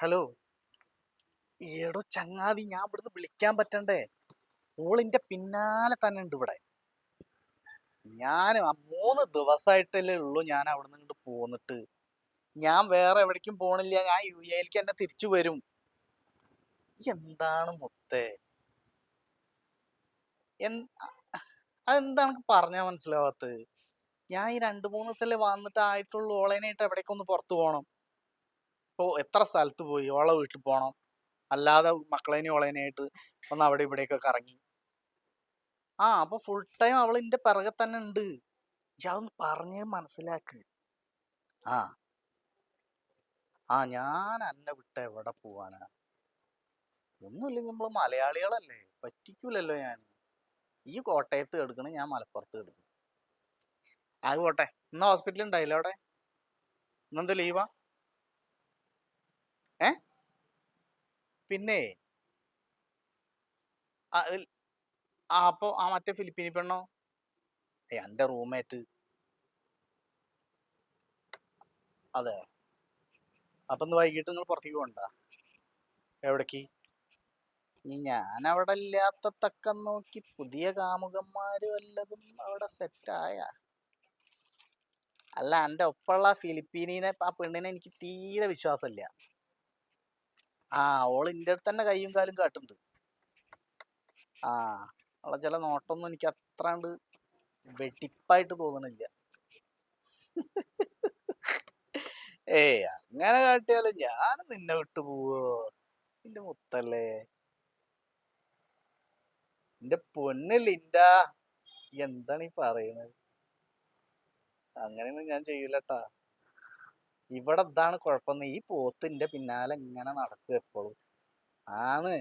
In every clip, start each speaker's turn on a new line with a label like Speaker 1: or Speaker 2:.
Speaker 1: Hello ഏടോ ചങ്ങാതി ഞാൻ ഇവിടുന്ന് വിളിക്കാൻ പറ്റണ്ടേ? ഓളിന്റെ പിന്നാലെ തന്നെ ഉണ്ട് ഇവിടെ. ഞാൻ മൂന്ന് ദിവസമായിട്ടല്ലേ ഉള്ളൂ ഞാൻ അവിടെ ഇങ്ങോട്ട് പോന്നിട്ട്. ഞാൻ വേറെ എവിടേക്കും പോണില്ല ഞാൻ യു എയിലേക്ക് തന്നെ തിരിച്ചു വരും. എന്താണ് മുത്തേ? അതെന്താണ് പറഞ്ഞാ മനസ്സിലാവാത്തത്? ഞാൻ ഈ രണ്ട് മൂന്ന് ദിവസമല്ലേ വന്നിട്ട് ആയിട്ടുള്ളൂ ഓളേനായിട്ട് എവിടേക്കൊന്ന് പുറത്തു പോകണം ഇപ്പോ എത്ര സ്ഥലത്ത് പോയി? ഓളെ വീട്ടിൽ പോകണം അല്ലാതെ മക്കളേനും ഓളേനായിട്ട് ഒന്ന് അവിടെ ഇവിടെയൊക്കെ കറങ്ങി. ആ അപ്പൊ ഫുൾ ടൈം അവൾ എന്റെ പിറകെ തന്നെ ഉണ്ട് അതൊന്ന് പറഞ്ഞ് മനസ്സിലാക്ക്. ആ. ആ ഞാൻ അന്നെ വിട്ട എവിടെ പോവാനാ? ഒന്നുമില്ലെങ്കിൽ നമ്മൾ മലയാളികളല്ലേ? പറ്റിക്കൂലല്ലോ ഞാൻ ഈ കോട്ടയത്ത് എടുക്കണം ഞാൻ മലപ്പുറത്ത് എടുക്കണം അത് പോട്ടെ. ഇന്ന് ഹോസ്പിറ്റലിൽ ഉണ്ടായില്ല അവിടെ? ഇന്നെന്ത് ലീവാ ഏ? പിന്നെ ആ, അപ്പോ ആ മറ്റേ ഫിലിപ്പീനി പെണ്ണോ? എന്റെ റൂംമേറ്റ്. അതെ. അപ്പൊ ഇന്ന് വൈകിട്ട് നിങ്ങൾ പുറത്തേക്ക് പോകണ്ട? എവിടേക്ക്? ഞാൻ അവിടെ ഇല്ലാത്ത തക്കം നോക്കി പുതിയ കാമുകന്മാര് വല്ലതും അവിടെ സെറ്റായ. അല്ല എന്റെ ഒപ്പമുള്ള ഫിലിപ്പീനിനെ ആ പെണ്ണിനെ എനിക്ക് തീരെ വിശ്വാസമില്ല. ആ ഓൾ ഇന്റെ അടുത്ത് തന്നെ കൈയും കാലും കാട്ടുന്നുണ്ട് ആ അവളെ ചില നോട്ടൊന്നും എനിക്ക് അത്രാണ്ട് വെടിപ്പായിട്ട് തോന്നണില്ല. ഏ അങ്ങനെ കാട്ടിയാലും ഞാൻ നിന്നെ വിട്ടു പോവോ? നിന്റെ മുത്തല്ലേ? നിന്റെ പൊന്ന് ലിൻഡ എന്താണ് ഈ പറയണത്? അങ്ങനെയൊന്നും ഞാൻ ചെയ്യൂലട്ടാ. ഇവിടെ ഇതാണ് കുഴപ്പം ഈ പോത്തിന്റെ പിന്നാലെ ഇങ്ങനെ നടക്കും എപ്പോഴും. ആണ്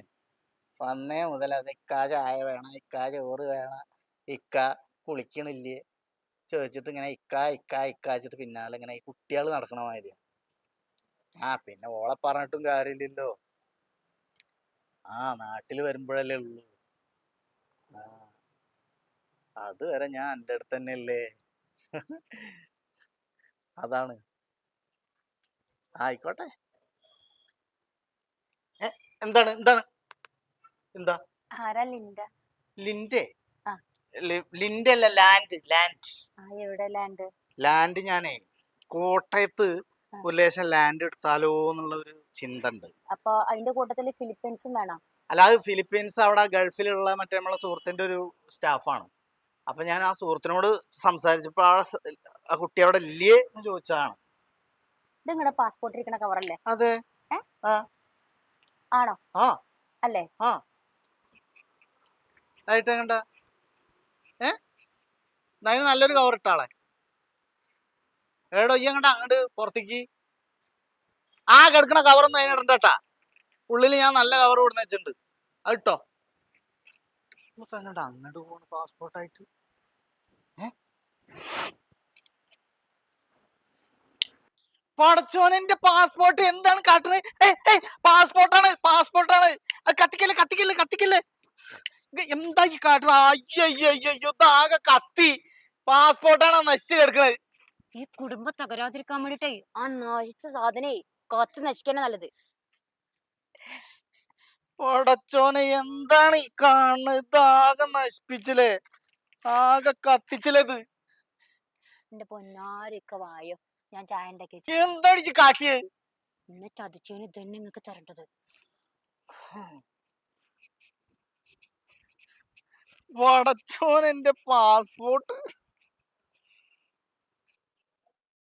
Speaker 1: വന്നേ മുതൽ അത് ഇക്കാ ചായ വേണം ഇക്കാ ചോറ് വേണം ഇക്ക കുളിക്കണില്ലേ? ചോദിച്ചിട്ട് ഇങ്ങനെ ഇക്ക ഇക്ക ഇക്ക വെച്ചിട്ട് പിന്നാലെ ഇങ്ങനെ ഈ കുട്ടികൾ നടക്കണ മാതിരിയാണ് ആ പിന്നെ ഓളെ പറഞ്ഞിട്ടും കാര്യമില്ലല്ലോ. ആ നാട്ടിൽ വരുമ്പോഴല്ലേ ഉള്ളൂ. ആ. അതുവരെ ഞാൻ എന്റെ അടുത്ത് തന്നെയല്ലേ? അതാണ്. ആയിക്കോട്ടെ. എന്താണ് എന്താണ്? എന്താ?
Speaker 2: ആരാ ലിൻഡ?
Speaker 1: ലിൻഡേ?
Speaker 2: ആ.
Speaker 1: അല്ല ലാൻഡ് ലാൻഡ്.
Speaker 2: ആ എവിടെ ലാൻഡ്?
Speaker 1: ലാൻഡ് ഞാനേ കോട്ടയത്ത്
Speaker 2: ആ.
Speaker 1: ഒരു ലേശം ലാൻഡ് എടുത്താലോ എന്നുള്ള ഒരു ചിന്ത ഉണ്ട്
Speaker 2: അപ്പൊ അതിന്റെ കൂട്ടത്തിൽ ഫിലിപ്പീൻസും വേണം.
Speaker 1: അല്ലാതെ ഫിലിപ്പീൻസ് അവിടെ ഗൾഫിലുള്ള മറ്റേ നമ്മളെ സുഹൃത്തിന്റെ ഒരു സ്റ്റാഫാണ്. അപ്പൊ ഞാൻ ആ സുഹൃത്തിനോട് സംസാരിച്ചപ്പോ ആ സ- ആ കുട്ടി അവിടെ ഇല്ലേ എന്ന് ചോദിച്ചതാണ്.
Speaker 2: ഇത് നിങ്ങളുടെ പാസ്പോർട്ട് ഇരിക്കണ കവറല്ലേ
Speaker 1: അതെ.
Speaker 2: ആണോ?
Speaker 1: ആ.
Speaker 2: അല്ലേ?
Speaker 1: ആ. ആയിട്ട് കണ്ട ഏ? നല്ലൊരു കവർ ഇട്ടാളെ എടോ ഈ അങ്ങോട്ട് അങ്ങോട്ട് പുറത്തേക്ക്? ആ കിടക്കണ കവറൊന്നും അതിനിടണ്ടാ ഉള്ളിൽ ഞാൻ നല്ല കവർ കൊടുന്ന് വെച്ചിട്ടുണ്ട്. അത് ഇട്ടോ. അങ്ങോട്ട് അങ്ങോട്ട് പോണ പാസ്പോർട്ടായിട്ട് പടച്ചോനെ എന്റെ പാസ്പോർട്ട് എന്താണ് കാട്ടുന്നത് പാസ്പോർട്ടാണ് പാസ്പോർട്ടാണ് കത്തിക്കല്ലേ കത്തിക്കല്ലേ കത്തിക്കല്ലേ? എന്താ ഈ കാട്ടുന്നത് അയ്യോ ആകെ കത്തി. പാസ്പോർട്ടാണ് നശിച്ചു കിടക്കണത്
Speaker 2: ഈ കുടുംബ തകരാതിരിക്കാൻ വേണ്ടിട്ടേ ആ നശിച്ച സാധനേ കത്ത് നശിക്കാനാ നല്ലത്.
Speaker 1: പടച്ചോനെ എന്താണ് ഈ കാണുന്നത്? ഇതാകെ നശിപ്പിച്ചില്ലേ? ആകെ കത്തിച്ചില്ലേ ഇത്?
Speaker 2: എന്റെ പൊന്നാരൊക്കെ വായോ. ഞാൻ ചായ ഉണ്ടാക്കി
Speaker 1: ഈ കാട്ടിയത്
Speaker 2: എന്നെ ചതിച്ചതിന് ഇതന്നെ നിങ്ങക്ക് തരേണ്ടത്.
Speaker 1: വടച്ചോൻ എന്റെ പാസ്പോർട്ട്